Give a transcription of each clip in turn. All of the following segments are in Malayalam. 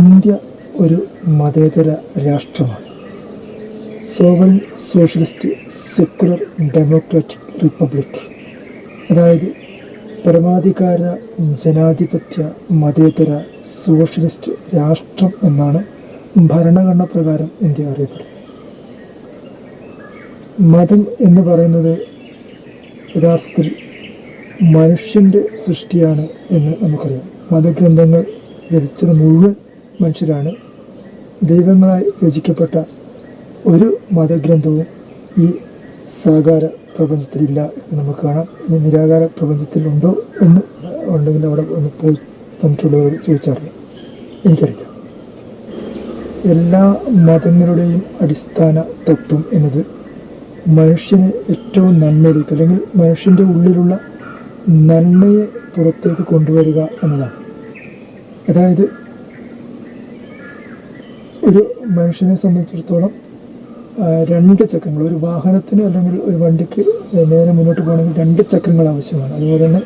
ഇന്ത്യ ഒരു മതേതര രാഷ്ട്രമാണ്. Sovereign socialist secular democratic republic അതായത് പരമാധികാര ജനാധിപത്യ മതേതര സോഷ്യലിസ്റ്റ് രാഷ്ട്രം എന്നാണ് ഭരണഘടന പ്രകാരം ഇന്ത്യ അറിയപ്പെടുന്നത്. മതം എന്ന് പറയുന്നത് യഥാർത്ഥത്തിൽ മനുഷ്യന്റെ സൃഷ്ടിയാണ് എന്ന് നമുക്കറിയാം. മതഗ്രന്ഥങ്ങൾ രചിച്ചത് മുഴുവൻ മനുഷ്യരാണ്. ദൈവങ്ങളായി രചിക്കപ്പെട്ട ഒരു മതഗ്രന്ഥവും ഈ സാകാര പ്രപഞ്ചത്തിലില്ല എന്ന് നമുക്ക് കാണാം. ഈ നിരാകാര പ്രപഞ്ചത്തിലുണ്ടോ എന്ന് ഉണ്ടെങ്കിൽ അവിടെ ഒന്ന് പോയി വന്നിട്ടുള്ളവരോട് ചോദിച്ചറിയാം. എനിക്കറിയാം എല്ലാ മതങ്ങളുടെയും അടിസ്ഥാന തത്വം എന്നത് മനുഷ്യന് ഏറ്റവും നന്മയിലേക്ക് അല്ലെങ്കിൽ മനുഷ്യന്റെ ഉള്ളിലുള്ള നന്മയെ പുറത്തേക്ക് കൊണ്ടുവരിക എന്നതാണ്. അതായത് ഒരു മനുഷ്യനെ സംബന്ധിച്ചിടത്തോളം രണ്ട് ചക്രങ്ങൾ ഒരു വാഹനത്തിന് അല്ലെങ്കിൽ ഒരു വണ്ടിക്ക് നേരെ മുന്നോട്ട് പോകണമെങ്കിൽ രണ്ട് ചക്രങ്ങൾ ആവശ്യമാണ്. അതുപോലെ തന്നെ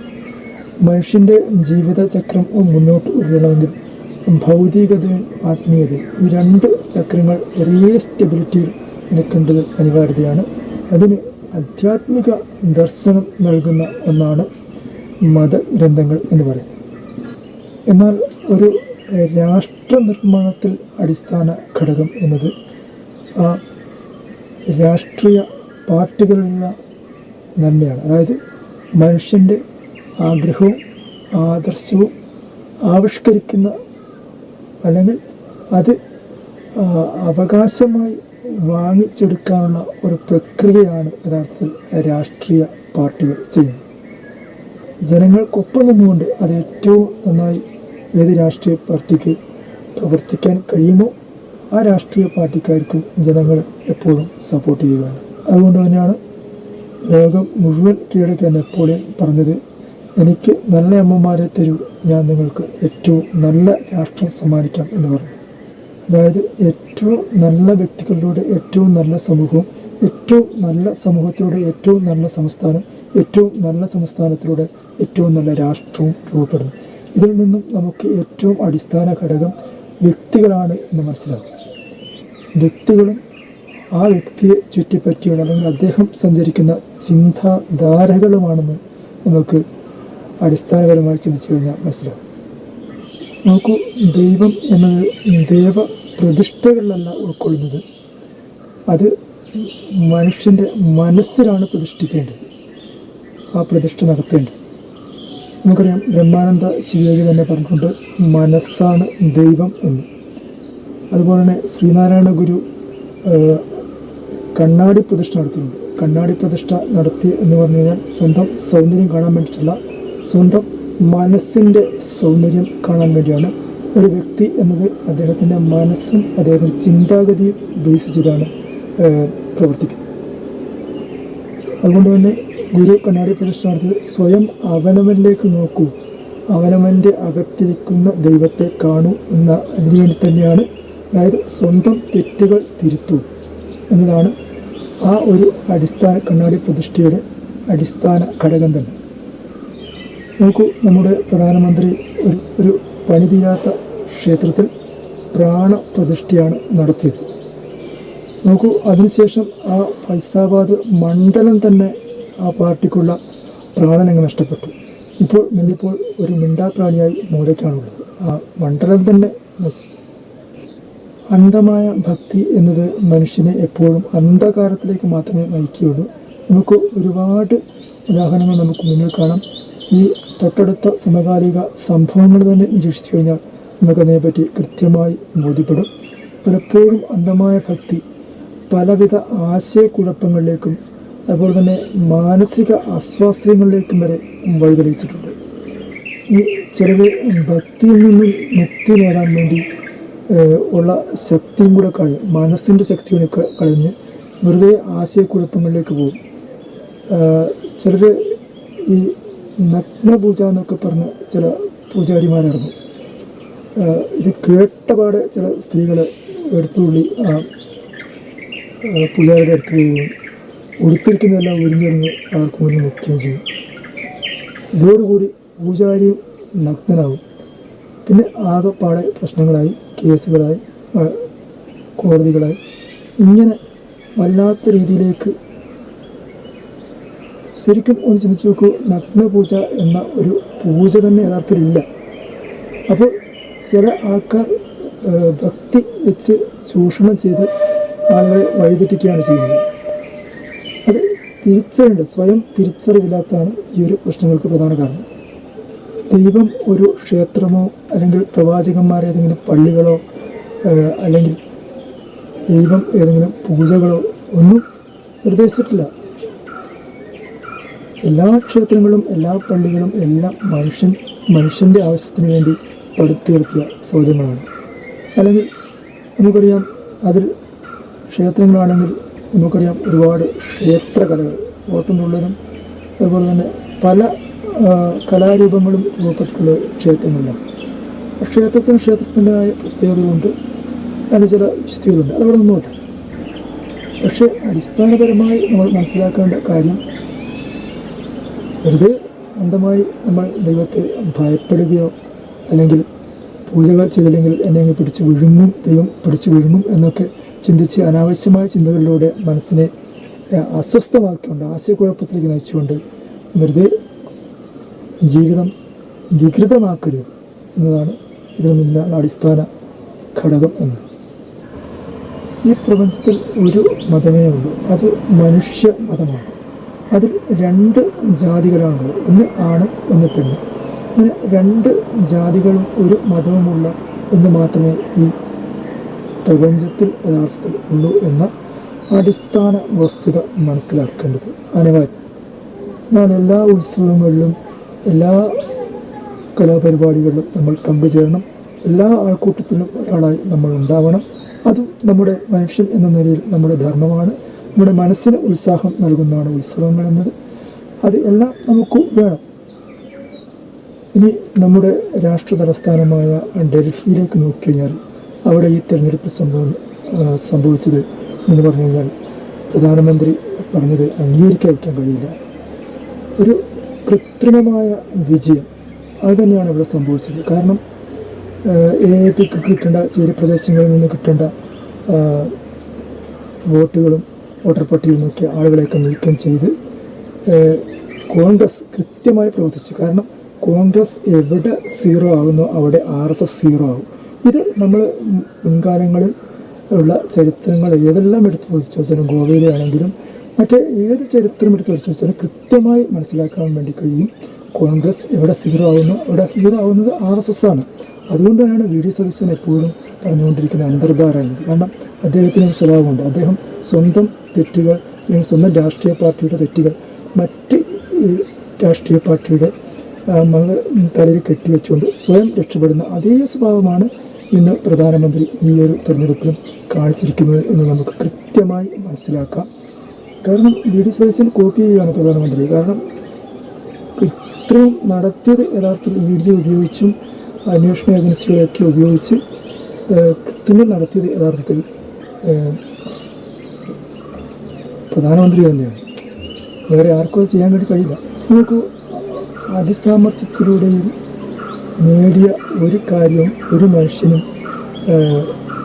മനുഷ്യന്റെ ജീവിത ചക്രം മുന്നോട്ട് വരണമെങ്കിൽ ഭൗതികതയും ആത്മീയതയും ഈ രണ്ട് ചക്രങ്ങൾ ഒരേ സ്റ്റെബിലിറ്റിയിൽ നിൽക്കേണ്ടത് അനിവാര്യതയാണ്. അതിന് ആധ്യാത്മിക ദർശനം നൽകുന്ന ഒന്നാണ് മതഗ്രന്ഥങ്ങൾ എന്ന് പറയുന്നത്. എന്നാൽ ഒരു എഹ്, രാഷ്ട്ര നിർമ്മാണത്തിൽ അടിസ്ഥാന ഘടകം എന്നത് ആ രാഷ്ട്രീയ പാർട്ടികളിലുള്ള നന്മയാണ്. അതായത് മനുഷ്യന്റെ ആഗ്രഹവും ആദർശവും ആവിഷ്കരിക്കുന്ന അല്ലെങ്കിൽ അത് അവകാശമായി വാങ്ങിച്ചെടുക്കാനുള്ള ഒരു പ്രക്രിയയാണ് യഥാർത്ഥത്തിൽ രാഷ്ട്രീയ പാർട്ടികൾ ചെയ്യുന്നത്. ജനങ്ങൾക്കൊപ്പം നിന്നുകൊണ്ട് അത് ഏറ്റവും നന്നായി ഏത് രാഷ്ട്രീയ പാർട്ടിക്ക് പ്രവർത്തിക്കാൻ കഴിയുമോ ആ രാഷ്ട്രീയ പാർട്ടിക്കാർക്കും ജനങ്ങൾ എപ്പോഴും സപ്പോർട്ട് ചെയ്യുകയാണ്. അതുകൊണ്ട് തന്നെയാണ് ലോകം മുഴുവൻ കീഴടക്കാൻ നെപ്പോളിയൻ പറഞ്ഞത് എനിക്ക് നല്ല അമ്മമാരെ തരൂ ഞാൻ നിങ്ങൾക്ക് ഏറ്റവും നല്ല രാഷ്ട്രം സമ്മാനിക്കാം എന്ന് പറഞ്ഞു. അതായത് ഏറ്റവും നല്ല വ്യക്തികളിലൂടെ ഏറ്റവും നല്ല സമൂഹവും ഏറ്റവും നല്ല സമൂഹത്തിലൂടെ ഏറ്റവും നല്ല സംസ്ഥാനം ഏറ്റവും നല്ല സംസ്ഥാനത്തിലൂടെ ഏറ്റവും നല്ല രാഷ്ട്രവും രൂപപ്പെടുന്നു. ഇതിൽ നിന്നും നമുക്ക് ഏറ്റവും അടിസ്ഥാന ഘടകം വ്യക്തികളാണ് എന്ന് മനസ്സിലാക്കും. വ്യക്തികളും ആ വ്യക്തിയെ ചുറ്റിപ്പറ്റിയുള്ള അല്ലെങ്കിൽ അദ്ദേഹം സഞ്ചരിക്കുന്ന ചിന്താധാരകളുമാണെന്ന് നമുക്ക് അടിസ്ഥാനപരമായി ചിന്തിച്ചു കഴിഞ്ഞാൽ മനസ്സിലാവും നോക്കൂ ദൈവം എന്നത് ദൈവ പ്രതിഷ്ഠകളിലല്ല ഉൾക്കൊള്ളുന്നത്. അത് മനുഷ്യന്റെ മനസ്സിലാണ് പ്രതിഷ്ഠിക്കേണ്ടത്. ആ പ്രതിഷ്ഠ നടത്തേണ്ടത്. നമുക്കറിയാം ബ്രഹ്മാനന്ദ ശിവയോഗി തന്നെ പറഞ്ഞിട്ടുണ്ട് മനസ്സാണ് ദൈവം എന്ന്. അതുപോലെ തന്നെ ശ്രീനാരായണ ഗുരു കണ്ണാടി പ്രതിഷ്ഠ നടത്തിയിട്ടുണ്ട്. കണ്ണാടി പ്രതിഷ്ഠ നടത്തി എന്ന് പറഞ്ഞു കഴിഞ്ഞാൽ സ്വന്തം സൗന്ദര്യം കാണാൻ വേണ്ടിയിട്ടല്ല സ്വന്തം മനസ്സിന്റെ സൗന്ദര്യം കാണാൻ വേണ്ടിയാണ് ഒരു വ്യക്തി എന്നത് അദ്ദേഹത്തിന്റെ മനസ്സും അദ്ദേഹത്തിന്റെ ചിന്താഗതിയും ബേസ് ചെയ്താണ് പ്രവർത്തിക്കുന്നത്. അതുകൊണ്ട് തന്നെ ഗുരു കണ്ണാടി പ്രതിഷ്ഠ നടത്തിയത് സ്വയം അവനവനിലേക്ക് നോക്കൂ. അവനവന്റെ അകത്തിരിക്കുന്ന ദൈവത്തെ കാണൂ എന്ന അതിനുവേണ്ടി തന്നെയാണ്. അതായത് സ്വന്തം തെറ്റുകൾ തിരുത്തൂ എന്നതാണ് ആ ഒരു അടിസ്ഥാന കണ്ണാടി പ്രതിഷ്ഠയുടെ അടിസ്ഥാന ഘടകം തന്നെ. നോക്കൂ നമ്മുടെ പ്രധാനമന്ത്രി ഒരു ഒരു പണിതീരാത്ത ക്ഷേത്രത്തിൽ പ്രാണപ്രതിഷ്ഠയാണ് നടത്തിയത്. നോക്കൂ അതിനുശേഷം ആ ഫൈസാബാദ് മണ്ഡലം തന്നെ ആ പാർട്ടിക്കുള്ള പ്രാണനങ്ങ് നഷ്ടപ്പെട്ടു. ഇപ്പോൾ മിണ്ടിപ്പോൾ ഒരു മിണ്ടാപ്രാണിയായി മൂലയ്ക്കാണുള്ളത് ആ മണ്ഡലം തന്നെ അന്ധമായ ഭക്തി എന്നത് മനുഷ്യനെ എപ്പോഴും അന്ധകാരത്തിലേക്ക് മാത്രമേ നയിക്കുകയുള്ളൂ. നമുക്ക് ഒരുപാട് ഉദാഹരണങ്ങൾ നമുക്ക് മുന്നിൽ കാണാം. ഈ തൊട്ടടുത്ത സമകാലിക സംഭവങ്ങൾ തന്നെ നിരീക്ഷിച്ചു കഴിഞ്ഞാൽ നമുക്കതിനെപ്പറ്റി കൃത്യമായി ബോധ്യപ്പെടും. പലപ്പോഴും അന്ധമായ ഭക്തി പലവിധ ആശയക്കുഴപ്പങ്ങളിലേക്കും അതുപോലെ തന്നെ മാനസിക അസ്വാസ്ഥ്യങ്ങളിലേക്കും വരെ വഴിതെളിയിച്ചിട്ടുണ്ട് ഈ ചിലവ് ഭക്തിയിൽ നിന്നും മുക്തി നേടാൻ വേണ്ടി ഉള്ള ശക്തിയും കൂടെ കളയും മനസ്സിന്റെ ശക്തിയും കളഞ്ഞ് വെറുതെ ആശയക്കുഴപ്പങ്ങളിലേക്ക് പോകും. ചിലർ ഈ നഗ്നപൂജ എന്നൊക്കെ പറഞ്ഞ ചില പൂജാരിമാരിറങ്ങും ഏഹ്, ഇത് കേട്ടപാട് ചില സ്ത്രീകൾ എടുത്തുള്ളി പൂജാരിയുടെ അടുത്ത് പോവുകയും ഉടുത്തിരിക്കുന്നതെല്ലാം ഒരിഞ്ഞിറങ്ങി അവർക്ക് മുന്നിൽ നിൽക്കുകയും ചെയ്യും. ഇതോടുകൂടി പൂജാരിയും നഗ്നനാവും. പിന്നെ ആകെപ്പാടെ പ്രശ്നങ്ങളായി കേസുകളായി കോടതികളായി. ഇങ്ങനെ വല്ലാത്ത രീതിയിലേക്ക് ശരിക്കും ഒന്ന് ചിന്തിച്ചു നോക്കൂ നഗ്നപൂജ എന്ന ഒരു പൂജ തന്നെ യഥാർത്ഥത്തിലില്ല. അപ്പോൾ ചില ആൾക്കാർ ഭക്തി വെച്ച് ചൂഷണം ചെയ്ത് ആളുകളെ വഴിതെറ്റിക്കുകയാണ് ചെയ്യുന്നത്. അത് തിരിച്ചറിയുണ്ട് സ്വയം തിരിച്ചറിവില്ലാത്തതാണ് ഈ ഒരു പ്രശ്നങ്ങൾക്ക് പ്രധാന കാരണം. ദൈവം ഒരു ക്ഷേത്രമോ അല്ലെങ്കിൽ പ്രവാചകന്മാരെ ഏതെങ്കിലും പള്ളികളോ അല്ലെങ്കിൽ ദൈവം ഏതെങ്കിലും പൂജകളോ ഒന്നും നിർദ്ദേശിച്ചിട്ടില്ല. എല്ലാ ക്ഷേത്രങ്ങളും എല്ലാ പള്ളികളും എല്ലാം മനുഷ്യൻ മനുഷ്യന്റെ ആവശ്യത്തിന് വേണ്ടി പടുത്തുയർത്തിയ സൗകര്യങ്ങളാണ്. അല്ലെങ്കിൽ നമുക്കറിയാം അതിൽ ക്ഷേത്രങ്ങളാണെങ്കിൽ നമുക്കറിയാം ഒരുപാട് ക്ഷേത്രകലകൾ ഓട്ടുന്നുള്ളതും അതുപോലെ തന്നെ പല കലാരൂപങ്ങളും രൂപപ്പെട്ടിട്ടുള്ള ക്ഷേത്രങ്ങളിലാണ് ക്ഷേത്രത്തിന് ക്ഷേത്രത്തിന്റെതായ പ്രത്യേകതകളുണ്ട്. അതിന് ചില വിശുദ്ധികളുണ്ട്. അതവിടെ നിന്നോട്ടെ പക്ഷേ അടിസ്ഥാനപരമായി നമ്മൾ മനസ്സിലാക്കേണ്ട കാര്യം വെറുതെ അന്ധമായി നമ്മൾ ദൈവത്തെ ഭയപ്പെടുകയോ അല്ലെങ്കിൽ പൂജകൾ ചെയ്തില്ലെങ്കിൽ എന്നെ പിടിച്ചു പിടിച്ച് വിഴുങ്ങും ദൈവം പിടിച്ചു വിഴുങ്ങും എന്നൊക്കെ ചിന്തിച്ച് അനാവശ്യമായ ചിന്തകളിലൂടെ മനസ്സിനെ അസ്വസ്ഥമാക്കിക്കൊണ്ട് ആശയക്കുഴപ്പത്തിലേക്ക് നയിച്ചുകൊണ്ട് വെറുതെ ജീവിതം വികൃതമാക്കരുത് എന്നതാണ് ഇതിൽ നിന്നുള്ള അടിസ്ഥാന ഘടകം എന്ന്. ഈ പ്രപഞ്ചത്തിൽ ഒരു മതമേ ഉള്ളൂ. അത് മനുഷ്യ മതമാണ്. അതിൽ രണ്ട് ജാതികളാണുള്ളത്. ഒന്ന് ആണ് ഒന്ന് പെണ്ണ്. അങ്ങനെ രണ്ട് ജാതികളും ഒരു മതവുമുള്ള ഒന്ന് മാത്രമേ ഈ പ്രപഞ്ചത്തിൽ യഥാർത്ഥത്തിൽ ഉള്ളൂ എന്ന അടിസ്ഥാന വസ്തുത മനസ്സിലാക്കേണ്ടത് അനിവാര്യം. ഞാൻ എല്ലാ ഉത്സവങ്ങളിലും എല്ലാ കലാപരിപാടികളിലും നമ്മൾ പങ്കുചേരണം. എല്ലാ ആൾക്കൂട്ടത്തിലും ഒരാളായി നമ്മൾ ഉണ്ടാവണം. അതും നമ്മുടെ മനുഷ്യൻ എന്ന നിലയിൽ നമ്മുടെ ധർമ്മമാണ്. നമ്മുടെ മനസ്സിന് ഉത്സാഹം നൽകുന്നതാണ് ഉത്സവങ്ങൾ എന്നത്. അത് എല്ലാം നമുക്ക് വേണം. ഇനി നമ്മുടെ രാഷ്ട്ര തലസ്ഥാനമായ ഡൽഹിയിലേക്ക് നോക്കിക്കഴിഞ്ഞാൽ അവിടെ ഈ തെരഞ്ഞെടുപ്പ് സംഭവം സംഭവിച്ചത് എന്ന് പറഞ്ഞു കഴിഞ്ഞാൽ പ്രധാനമന്ത്രി പറഞ്ഞത് അംഗീകരിക്കാൻ കഴിയില്ല. ഒരു കൃത്രിമമായ വിജയം അത് തന്നെയാണ് ഇവിടെ സംഭവിച്ചത്. കാരണം ഏതൊക്കെ കിട്ടേണ്ട ചേരിപ്രദേശങ്ങളിൽ നിന്ന് കിട്ടേണ്ട വോട്ടുകളും വോട്ടർ പട്ടികയിൽ നിന്നൊക്കെ ആളുകളെയൊക്കെ നീക്കം ചെയ്ത് കോൺഗ്രസ് കൃത്യമായി പ്രവർത്തിച്ചു. കാരണം കോൺഗ്രസ് എവിടെ സീറോ ആകുന്നോ അവിടെ ആർ എസ് എസ് സീറോ ആകും ഇത് നമ്മൾ മുൻകാലങ്ങളിൽ ഉള്ള ചരിത്രങ്ങൾ ഏതെല്ലാം എടുത്ത് പരിശോധിച്ചു വെച്ചാലും ഗോവയിലെ ആണെങ്കിലും മറ്റേ ഏത് ചരിത്രം എടുത്ത് പരിശോധിച്ചാലും കൃത്യമായി മനസ്സിലാക്കാൻ വേണ്ടി കഴിയും. കോൺഗ്രസ് എവിടെ സീറോ ആവുന്നു. അവിടെ ഹീറോ ആവുന്നത് ആർ എസ് എസ് ആണ്. അതുകൊണ്ട് തന്നെയാണ് വി ഡി സതീശൻ എപ്പോഴും പറഞ്ഞുകൊണ്ടിരിക്കുന്ന അന്തർധാരായത് കാരണം അദ്ദേഹത്തിന് ഒരു സ്വഭാവമുണ്ട്. അദ്ദേഹം സ്വന്തം തെറ്റുകൾ അല്ലെങ്കിൽ സ്വന്തം രാഷ്ട്രീയ പാർട്ടിയുടെ തെറ്റുകൾ മറ്റ് രാഷ്ട്രീയ പാർട്ടിയുടെ തലയിൽ കെട്ടിവെച്ചുകൊണ്ട് സ്വയം രക്ഷപ്പെടുന്ന അതേ സ്വഭാവമാണ് ഇന്ന് പ്രധാനമന്ത്രി ഈ ഒരു തെരഞ്ഞെടുപ്പിലും കാണിച്ചിരിക്കുന്നത് എന്ന് നമുക്ക് കൃത്യമായി മനസ്സിലാക്കാം കാരണം വി ഡി സതീശൻ കോപ്പി ചെയ്യുകയാണ് പ്രധാനമന്ത്രി കാരണം ഇത്രയും നടത്തിയത് യഥാർത്ഥത്തിൽ ഡി ഉപയോഗിച്ചും അന്വേഷണ ഏജൻസികളെയൊക്കെ ഉപയോഗിച്ച് കൃത്യം നടത്തിയത് യഥാർത്ഥത്തിൽ പ്രധാനമന്ത്രി തന്നെയാണ് വേറെ ആർക്കും ചെയ്യാൻ വേണ്ടി കഴിയില്ല നമുക്ക് അതിസാമർത്ഥ്യത്തിലൂടെയും നേടിയ ഒരു കാര്യവും ഒരു മനുഷ്യനും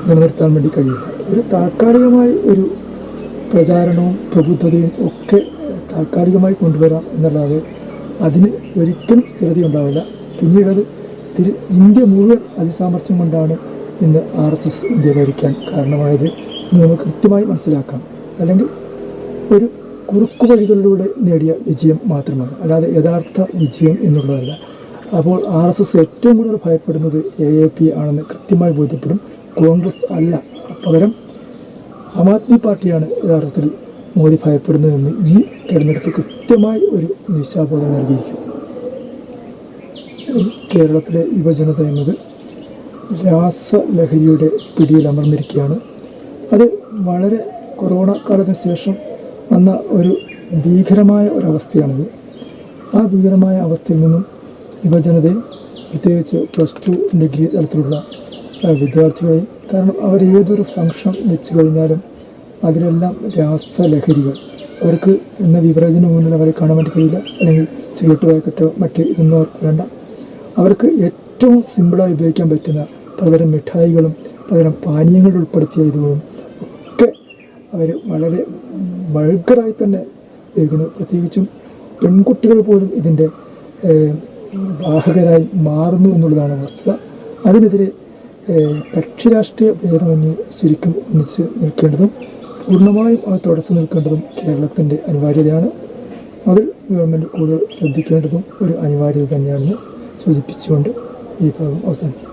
നിലനിർത്താൻ വേണ്ടി കഴിയില്ല. ഒരു താൽക്കാലികമായി ഒരു പ്രചാരണവും പ്രബുദ്ധതയും ഒക്കെ താൽക്കാലികമായി കൊണ്ടുവരാം എന്നല്ലാതെ അതിന് ഒരിക്കലും സ്ഥിരതയുണ്ടാവില്ല പിന്നീടത് തിരി ഇന്ത്യ മുഴുവൻ അതിസാമർഥ്യം കൊണ്ടാണ് ഇന്ന് ആർ എസ് എസ് ഇന്ത്യ ഭരിക്കാൻ കാരണമായത് നമുക്ക് കൃത്യമായി മനസ്സിലാക്കാം. അല്ലെങ്കിൽ ഒരു കുറുക്കു വഴികളിലൂടെ നേടിയ വിജയം മാത്രമാണ്. അല്ലാതെ യഥാർത്ഥ വിജയം എന്നുള്ളതല്ല. അപ്പോൾ ആർ എസ് എസ് ഏറ്റവും കൂടുതൽ ഭയപ്പെടുന്നത് എ എ പി ആണെന്ന് കൃത്യമായി ബോധ്യപ്പെടും കോൺഗ്രസ് അല്ല. പകരം ആം ആദ്മി പാർട്ടിയാണ് യഥാർത്ഥത്തിൽ മോദി ഭയപ്പെടുന്നതെന്ന് ഈ തെരഞ്ഞെടുപ്പ് കൃത്യമായി ഒരു നിശാബോധം നൽകിയിരിക്കുന്നു. കേരളത്തിലെ യുവജനത എന്നത് രാസലഹരിയുടെ പിടിയിൽ അമർന്നിരിക്കുകയാണ്. അത് വളരെ കൊറോണ കാലത്തിന് ശേഷം വന്ന ഒരു ഭീകരമായ ഒരവസ്ഥയാണിത്. ആ ഭീകരമായ അവസ്ഥയിൽ നിന്നും യുവജനതയെ പ്രത്യേകിച്ച് പ്ലസ് ടു ഡിഗ്രി തലത്തിലുള്ള വിദ്യാർത്ഥികളെ കാരണം അവർ ഏതൊരു ഫംഗ്ഷൻ വെച്ച് കഴിഞ്ഞാലും അതിലെല്ലാം രാസലഹരികൾ. അവർക്ക് എന്ന വിവരത്തിന് മുന്നിൽ അവരെ കാണാൻ വേണ്ടി കഴിയില്ല. അല്ലെങ്കിൽ സിഗരറ്റ് പാക്കറ്റോ മറ്റ് ഇതൊന്നും അവർക്ക് വേണ്ട. അവർക്ക് ഏറ്റവും സിമ്പിളായി ഉപയോഗിക്കാൻ പറ്റുന്ന പലതരം മിഠായികളും പലതരം പാനീയങ്ങൾ ഉൾപ്പെടുത്തിയ ഇതുകളും ഒക്കെ അവർ വളരെ വൾഗറായി തന്നെ ഉപയോഗിക്കുന്നു. പ്രത്യേകിച്ചും പെൺകുട്ടികൾ പോലും ഇതിന്റെ ഏഹ്, വാഹകരായി മാറുന്നു എന്നുള്ളതാണ് വസ്തുത അതിനെതിരെ കക്ഷിരാഷ്ട്രീയ ഭേദമന്യേ ശരിക്കും ഒന്നിച്ച് നിൽക്കേണ്ടതും പൂർണമായും അത് തുടച്ചു നിൽക്കേണ്ടതും കേരളത്തിന്റെ അനിവാര്യതയാണ്. അതിൽ ഗവൺമെന്റ് കൂടുതൽ ശ്രദ്ധിക്കേണ്ടതും ഒരു അനിവാര്യത തന്നെയാണെന്ന് സൂചിപ്പിച്ചുകൊണ്ട് ഈ ഭാഗം അവസാനിപ്പിക്കും